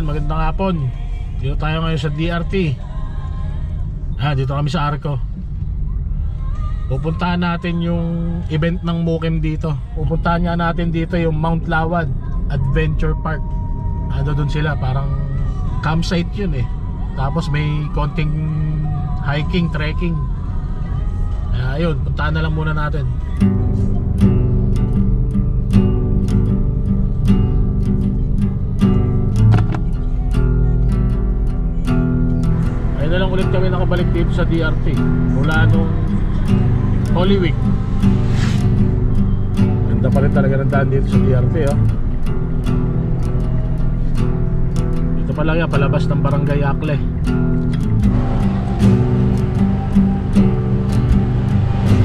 Ayun, magandang hapon. Dito tayo ngayon sa DRT. Ah, dito kami sa Arco. Pupuntahan natin yung event ng Mukim dito. Pupuntahan nga natin dito yung Mount Lawad Adventure Park. Ano doon sila, parang campsite yun eh. Tapos may konting hiking, trekking. Ah, ayun, puntahan na lang muna natin. Ulit kami nakabalik dito sa DRT mula nung Holy Week. Ganda pa rin talaga ng daan dito sa DRT oh. Dito pa lang yan, palabas ng Barangay Akle.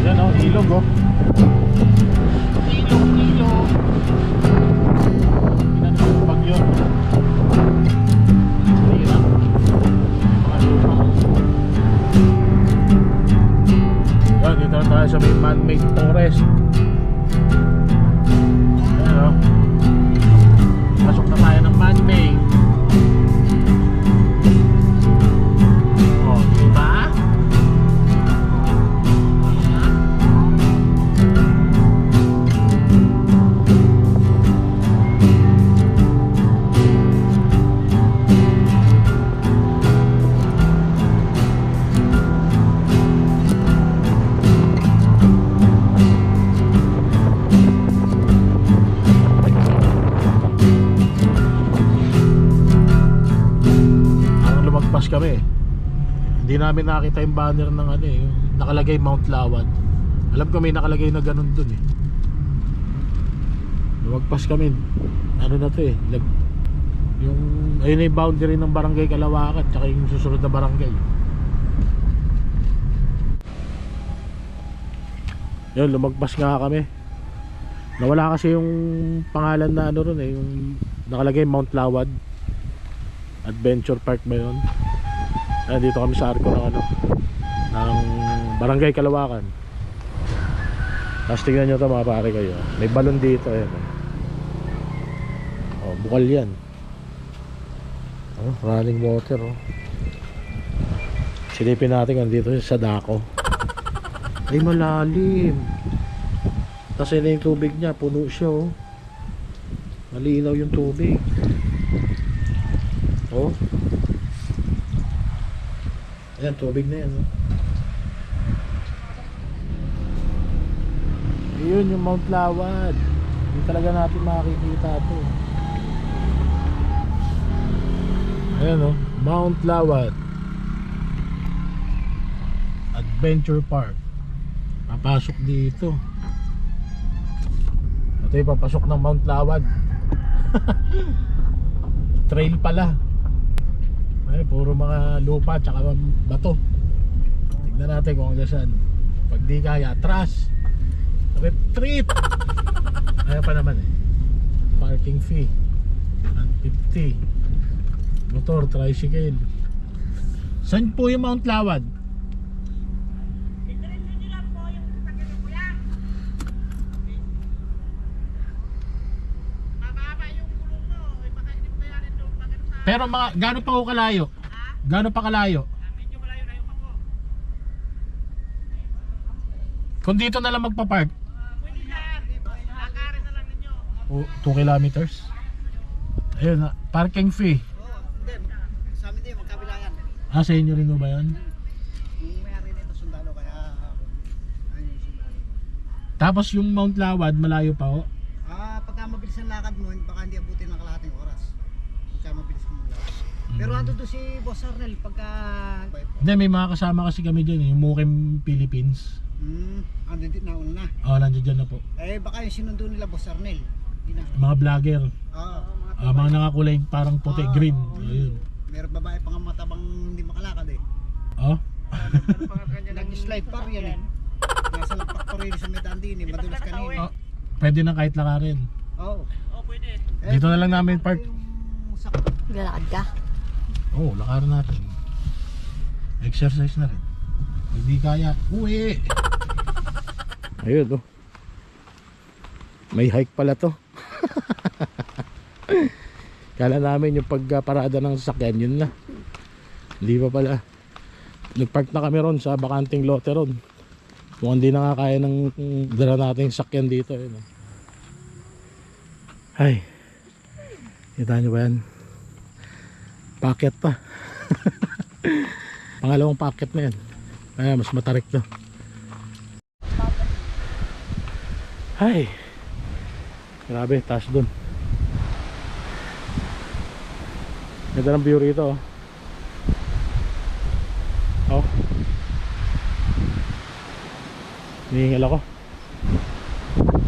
Yan oh, ilog oh. Namin nakita yung banner ng ano eh, nakalagay Mount Lawad. Alam ko may nakalagay na ganun dun eh. Lumagpas kami. Ano na to eh, lag, yung ayun na yung boundary ng barangay Kalawakan tsaka yung susunod na barangay. Yun, lumagpas nga kami. Nawala kasi yung pangalan na ano ron eh, yung nakalagay Mount Lawad. Adventure Park ba yun? Ah, dito kami sa arko ng ano ng Barangay Kalawakan. Tapos tingnan nyo to mga pare kayo. May balon dito eh. Oh, bukal yan. Oh, running water oh. Silipin natin andito sa dako. Ay malalim. Yun na yung tubig niya, puno siya oh. Malinaw yung tubig. Oh. Ayan, tubig na yan. Oh. Ayun yung Mount Lawad. Hindi talaga natin makikita to. Ayan oh, Mount Lawad. Adventure Park. Papasok dito. Ito yung papasok ng Mount Lawad. Trail pala. Ay, puro mga lupa tsaka bato. Tignan natin kung hanggang saan. Pag di kaya, atras. Retreat. Kaya pa naman eh. Parking fee. 150. Motor, tricycle. Saan po yung Mount Lawad? Pero mga, gaano pa ko kalayo? Gaano pa kalayo? Kung dito na lang magpa-park. O, 2 kilometers. Ayun, na, parking fee. Hindi, sa amin din, magkabilangan. Ah, sa inyo rin ba yan? May-ari nito sundalo, kaya. Tapos yung Mount Lawad, malayo pa oh. Ah, pagka mabilis ang lakad mo, baka hindi abutin Pero ando doon si Boss Arnel, pagka... Hindi, may mga kasama kasi kami dyan eh, yung Mukim Philippines. Hmm, ando din nauna na. Oh, nandiyan dyan na po. Eh, baka yung sinundo nila Boss Arnel. Na. Mga vlogger. Ah, Ah, mga nakakulay parang puti, Ah, green. oo. Ayun. Meron babae pang matabang hindi makalakad eh. Oh? Nag-slide par yan eh. Nasa lapak pa rin sa medaan din eh, madulas kanina. oh. Pwede na kahit lakarin. Oo. Oh. pwede. Dito na lang namin park. Yung sa Lalakad ka? Oh, lakarin natin. Exercise na rin. Hindi kaya, uwi! Ayun, oh. May hike pala to. Kala namin yung pagparada ng sasakyan, yun na. Hindi pa pala. Nagpark na kami ron sa bakanting lote ron. Mukhang hindi na nga kaya ng dala nating sakyan dito. Yun, oh. Ay. Kita nyo ba yan? Packet pa. Pangalawang packet na yan. Ay, mas matarik to. Ay. Grabe, taas dun. Ganda ng view rito oh. Oh. Hihingal ako.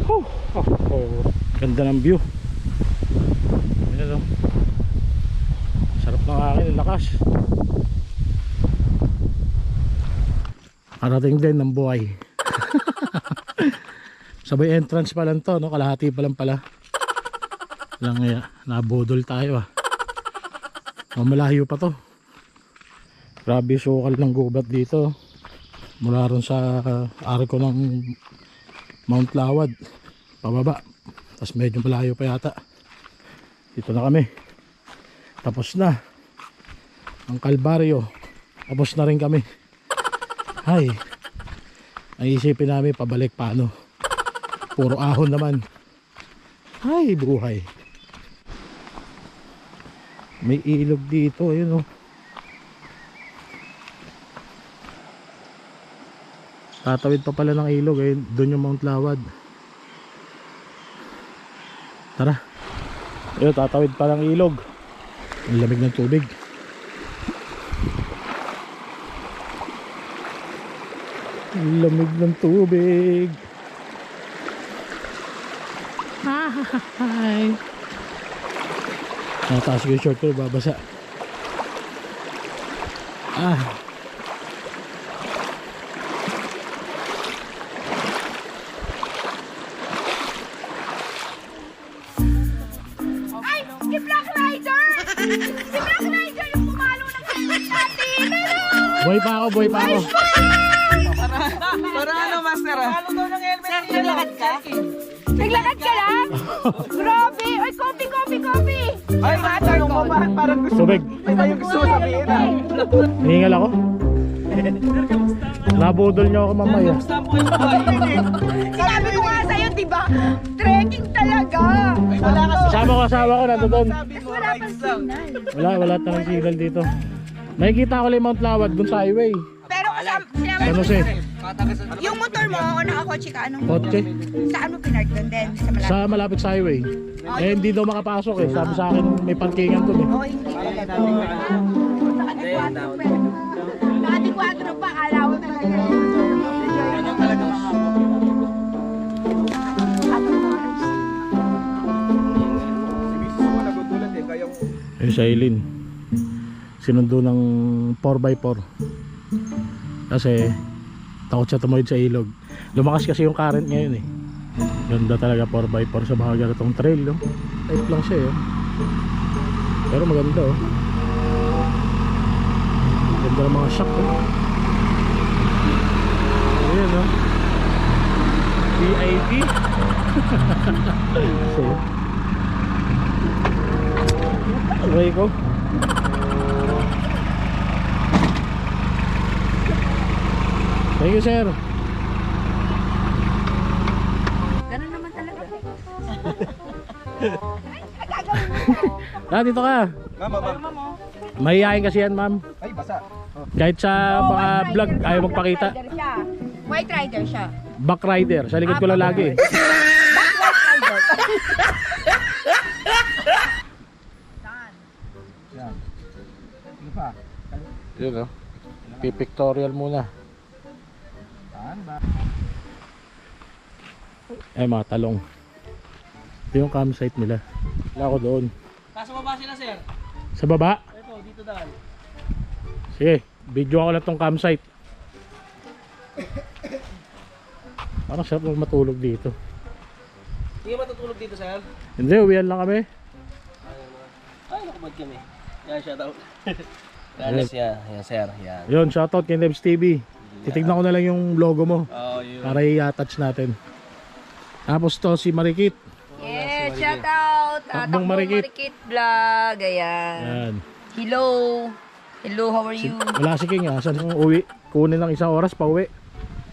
Oh, oh, oh. Ganda ng view. Oh. Sarap ng ang lakas. Parating din ng buhay. Sabay entrance pa lang to, no? Kalahati pa lang pala. Lang eh, nabudol tayo ah. Mamalayo pa to. Grabe sukal ng gubat dito. Mula ron sa uh, arko ng Mount Lawad. Pababa. Tapos medyo malayo pa yata. Dito na kami. Tapos na. Ang Kalbaryo. Tapos na rin kami. Hay. Naisipin namin pabalik paano. Puro ahon naman. Ay, buhay. May ilog dito, ayun oh. Tatawid pa pala ng ilog, ayun, doon yung Mount Lawad. Tara. Ayun, tatawid pa ng ilog. Ang lamig ng tubig. Lamig ng tubig. Hi. Nataas ko yung short ko, babasa. Ah. Ay! Si Black Rider! si Black Rider yung pumalo ng natin! Boy pa ako, boy pa ako. Naglakad ka lang? Grabe! Ay, coffee, coffee, coffee! Ay, matanong ko ba? Parang gusto Tubig. Iba yung gusto mo sabihin ah. Hihingal ako. Nabudol niyo ako mamaya. Sinabi ko nga sa'yo, di ba? Trekking talaga! Wala ka Kasama ko asawa ko nando doon. Wala pang signal. Wala, wala tayong signal dito. Nakikita ko lang yung Mount Lawad doon sa highway. Pero kasama, sinabi Ano ko, si? Yung motor mo o nakakotse ka, anong Kotse? Saan mo pinark doon din? Sa malapit? Sa malapit sa highway. Eh, hindi daw makapasok eh. Sabi sa akin, may parkingan doon eh. Oo, hindi talaga. Naka-4 pa. Naka-4 pa, kala ko talaga. Yung sa Eileen. Sinundo ng 4x4. Kasi takot siya tumawid sa ilog. Lumakas kasi yung current ngayon eh. Ganda talaga 4x4 sa mga ganitong trail. No? Type lang siya eh. Pero maganda oh. Ganda ng mga shock oh. Ayan oh. VIP. so, Away ko. Thank you, sir. Ganun naman talaga. Ah, dito ka. Mama, mama. Mahihayin kasi yan, ma'am. Ay, basa. Kahit sa Oh, mga White vlog, Rider. ayaw Black magpakita. Rider siya. White Rider siya. Back rider. Sa likod ko lang lagi. Back White Rider. Yan. Ano pa? Yun, oh. Pipictorial muna. Eh, mga talong. Ito yung campsite nila. Wala ko doon. Nasa baba sila, sir. Sa baba? Ito, dito daan. Sige, video ako lang tong campsite. Parang sarap mag matulog dito. Hindi ka matutulog dito, sir? Hindi, uwian lang kami. Ay, nakabad kami. Yan, shout out. Galas yan. Yan, sir. Yan. Yun, shoutout kay Nebs TV. Titignan ko na lang yung logo mo Oh, yun. para i-attach natin. Tapos to si Marikit. Yes, shout out. Takbong Takbong Marikit. Marikit Vlog. Ayan. Yan. Hello. Hello, how are you? Wala si King ah. Saan kung uwi? Kunin lang isang oras pa uwi.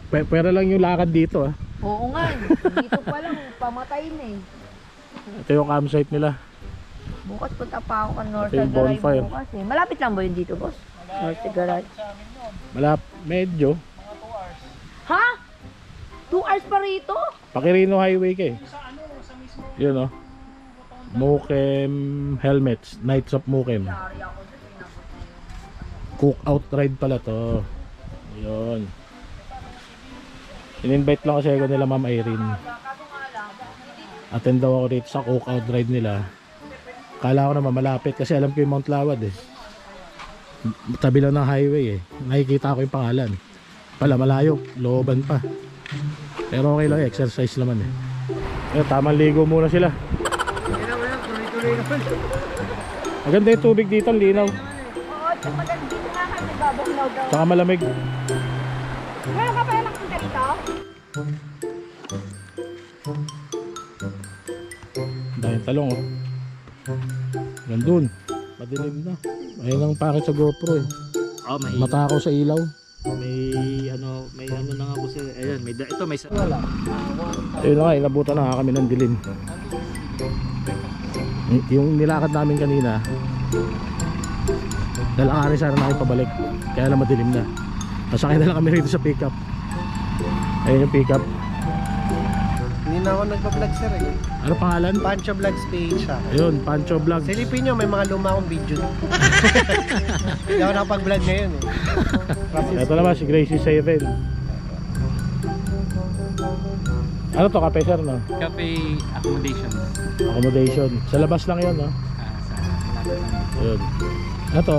Pe- Pera lang yung lakad dito ah. Oo nga. Dito pa lang, pamatay na eh. Ito yung campsite nila. Bukas punta pa ako ka North Ito yung Tagaray bonfire. bukas eh. Malapit lang ba yun dito, boss? North Tagaray. Malap, medyo. Ha? Two hours pa rito? Pakirino Highway ka eh. Yun oh. Mukem Helmets. Knights of Mukem. Cook out ride pala to. Yun. In-invite lang kasi ako nila Ma'am Irene. Attend daw ako dito sa cook out ride nila. Kala ko naman malapit kasi alam ko yung Mount Lawad eh. Tabi lang ng highway eh. Nakikita ko yung pangalan. Pala malayo, looban pa. Pero okay lang, exercise naman eh. Ayun, tamang ligo muna sila. Maganda yung tubig dito, ang linaw. Tsaka malamig. Meron ka pa yung nakita dito? Dahil talong oh. Nandun. Madilim na. Ayun ang pakit sa GoPro eh. Oh, may Matakaw sa ilaw. may ano, may ano na nga po sir. Ayun, may da- ito may sa Ayun na nga, inabutan na nga kami ng dilim. Y- Yung nilakad namin kanina, lalakarin sana namin pabalik. Kaya lang madilim na. Nasakay na lang kami rito sa pickup. Ayun yung pickup. Na ako nagpa-vlog sir eh. Ano pangalan? Pancho Vlogs page siya. Ayun, Pancho Vlogs. Silipin nyo, may mga luma akong video. Hindi ako nakapag-vlog ngayon eh. Ito naman si Gracie 7. Ano to, kape sir no? cafe accommodation. Accommodation. Sa labas lang yun no? Ah, sa malapit lang. Ayun. Ano to?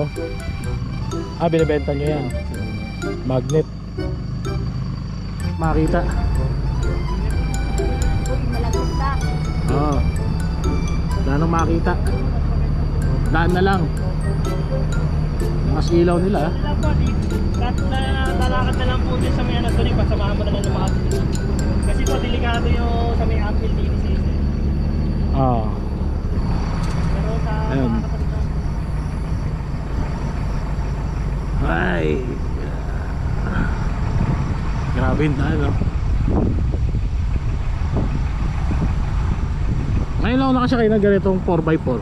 Ah, binibenta nyo yan. Magnet. Makita. Oo. Wala nang makita. Daan na lang. Mas ilaw nila ah. Tat na lalakad na lang po dyan sa may ano doon, pasamahan mo na lang ng mga Kasi po, delikado yung sa may uphill dito sa isa. Ah. Pero sa Ayun. na, Ay. Grabe daan no? Lang ako nakasakay ng ganitong 4x4.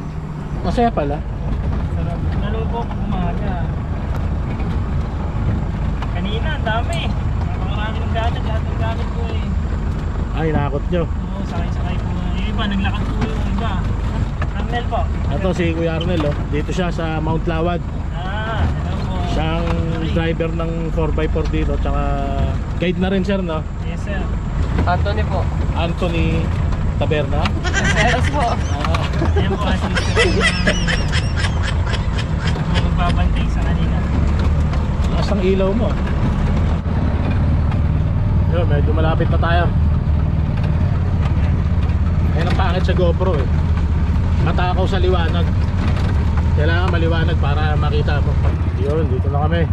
Masaya pala. sarap. Pag umaga. Kanina, ang dami. Napakarami ng gamit, lahat ng gamit ko eh. Ay, nakakot nyo. Oo, sakay-sakay po. Yung iba, naglakad po yung iba. Arnel po. Ito si Kuya Arnel oh. Dito siya sa Mount Lawad. Ah, hello po. Siyang driver ng 4x4 dito. Tsaka guide na rin sir no? Yes, sir. Anthony po. Anthony Taberna. Yes po. Ayan po, ng magbabantay sa kanila. lakas ng ilaw mo. Yun, medyo malapit na tayo. Ayun ang pangit sa GoPro eh. Matakaw sa liwanag. Kailangan maliwanag para makita mo. Yun, dito na kami.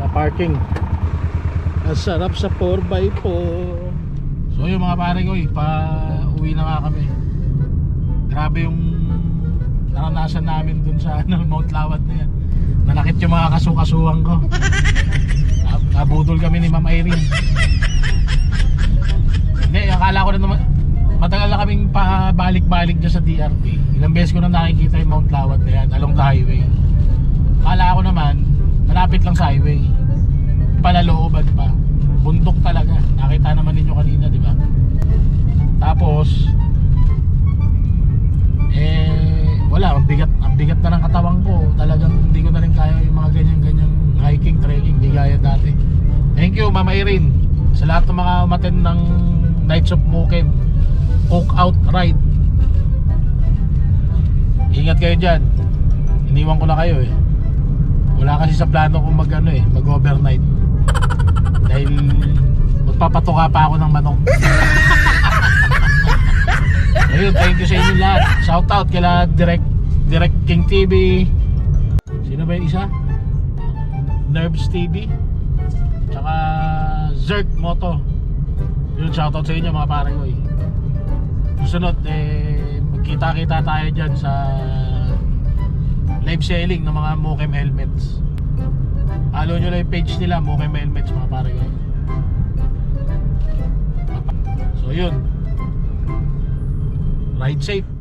Sa parking. Ang sarap sa 4x4. So yun mga pare ko, eh, pa uwi na nga kami. Grabe yung naranasan namin dun sa ano, Mount Lawad na yan. Nanakit yung mga kasukasuhan ko. Nab- Nabudol kami ni Ma'am Irene. Hindi, akala ko na naman, matagal na kaming pabalik-balik dyan sa DRT. Ilang beses ko na nakikita yung Mount Lawad na yan, along the highway. Akala ko naman, malapit lang sa highway. Palalooban pa. Bundok talaga. Nakita naman ninyo kanina, di ba? Tapos, eh, wala, ang bigat, ang bigat na ng katawan ko. Talagang hindi ko na rin kaya yung mga ganyan-ganyan hiking, trekking, di gaya dati. Thank you, Mama Irene, sa lahat ng mga umaten ng Nights of Mukim. Cook out ride. Ingat kayo dyan. Iniwan ko na kayo eh. Wala kasi sa plano kong mag ano eh, mag overnight. Dahil magpapatuka pa ako ng manok. Ayun, thank you sa inyo lahat. Shout out kila Direct Direct King TV. Sino ba yung isa? Nerves TV. Tsaka Zerk Moto. Yun, shout out sa inyo mga pare ko eh. Susunod, eh, Kita-kita tayo dyan sa live selling ng mga Mokem helmets. Follow nyo lang yung page nila, Mokem helmets mga pare ko. So yun. Ride safe.